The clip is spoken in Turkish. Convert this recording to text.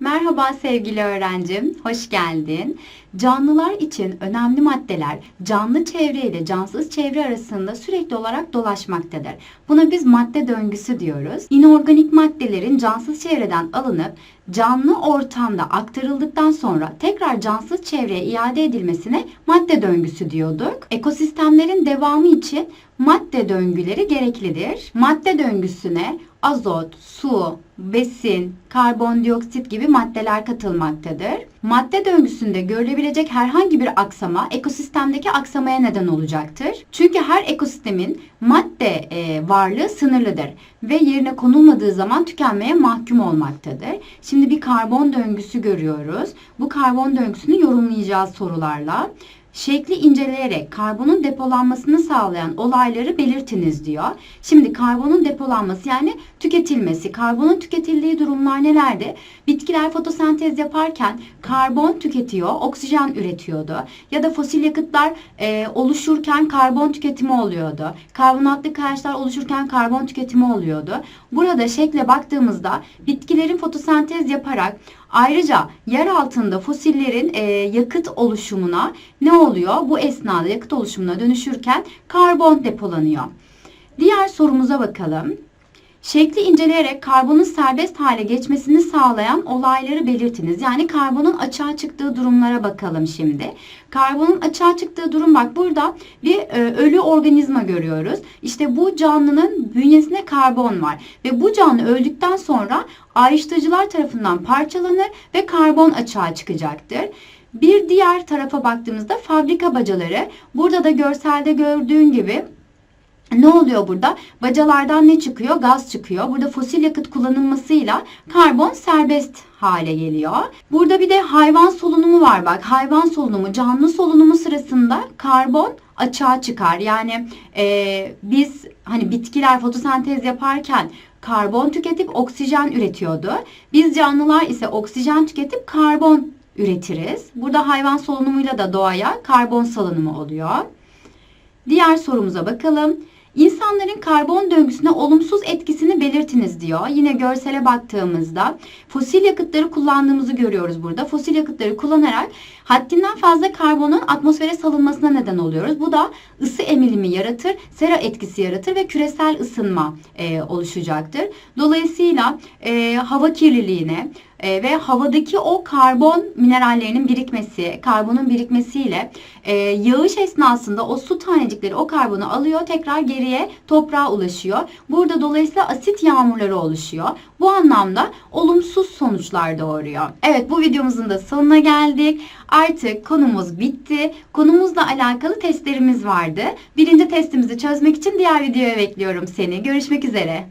Merhaba sevgili öğrencim, hoş geldin. Canlılar için önemli maddeler canlı çevre ile cansız çevre arasında sürekli olarak dolaşmaktadır. Buna biz madde döngüsü diyoruz. İnorganik maddelerin cansız çevreden alınıp canlı ortamda aktarıldıktan sonra tekrar cansız çevreye iade edilmesine madde döngüsü diyorduk. Ekosistemlerin devamı için madde döngüleri gereklidir. Madde döngüsüne azot, su, besin, karbondioksit gibi maddeler katılmaktadır. Madde döngüsünde görülebilecek herhangi bir aksama ekosistemdeki aksamaya neden olacaktır. Çünkü her ekosistemin madde e, varlığı sınırlıdır ve yerine konulmadığı zaman tükenmeye mahkum olmaktadır. Şimdi bir karbon döngüsü görüyoruz. Bu karbon döngüsünü yorumlayacağız sorularla. Şekli inceleyerek karbonun depolanmasını sağlayan olayları belirtiniz diyor. Şimdi karbonun depolanması yani tüketilmesi. Karbonun tüketildiği durumlar nelerdi? Bitkiler fotosentez yaparken karbon tüketiyor, oksijen üretiyordu. Ya da fosil yakıtlar e, oluşurken karbon tüketimi oluyordu. Karbonatlı kayaçlar oluşurken karbon tüketimi oluyordu. Burada şekle baktığımızda bitkilerin fotosentez yaparak Ayrıca yer altında fosillerin e, yakıt oluşumuna ne oluyor? Bu esnada yakıt oluşumuna dönüşürken karbon depolanıyor. Diğer sorumuza bakalım. Şekli inceleyerek karbonun serbest hale geçmesini sağlayan olayları belirtiniz. Yani karbonun açığa çıktığı durumlara bakalım şimdi. Karbonun açığa çıktığı durum bak burada bir e, ölü organizma görüyoruz. İşte bu canlının bünyesinde karbon var ve bu canlı öldükten sonra ayrıştırıcılar tarafından parçalanır ve karbon açığa çıkacaktır. Bir diğer tarafa baktığımızda fabrika bacaları. Burada da görselde gördüğün gibi ne oluyor burada? Bacalardan ne çıkıyor? Gaz çıkıyor. Burada fosil yakıt kullanılmasıyla karbon serbest hale geliyor. Burada bir de hayvan solunumu var bak. Hayvan solunumu, canlı solunumu sırasında karbon açığa çıkar. Yani e, biz hani bitkiler fotosentez yaparken karbon tüketip oksijen üretiyordu. Biz canlılar ise oksijen tüketip karbon üretiriz. Burada hayvan solunumuyla da doğaya karbon salınımı oluyor. Diğer sorumuza bakalım. İnsanların karbon döngüsüne olumsuz etkisini belirtiniz diyor. Yine görsele baktığımızda fosil yakıtları kullandığımızı görüyoruz burada. Fosil yakıtları kullanarak haddinden fazla karbonun atmosfere salınmasına neden oluyoruz. Bu da ısı emilimi yaratır, sera etkisi yaratır ve küresel ısınma e, oluşacaktır. Dolayısıyla e, hava kirliliğine, e, ve havadaki o karbon minerallerinin birikmesi, karbonun birikmesiyle e, yağış esnasında o su tanecikleri o karbonu alıyor, tekrar geriye toprağa ulaşıyor. Burada dolayısıyla asit yağmurları oluşuyor. Bu anlamda olumsuz sonuçlar doğuruyor. Evet bu videomuzun da sonuna geldik. Artık konumuz bitti. Konumuzla alakalı testlerimiz vardı. Birinci testimizi çözmek için diğer videoya bekliyorum seni. Görüşmek üzere.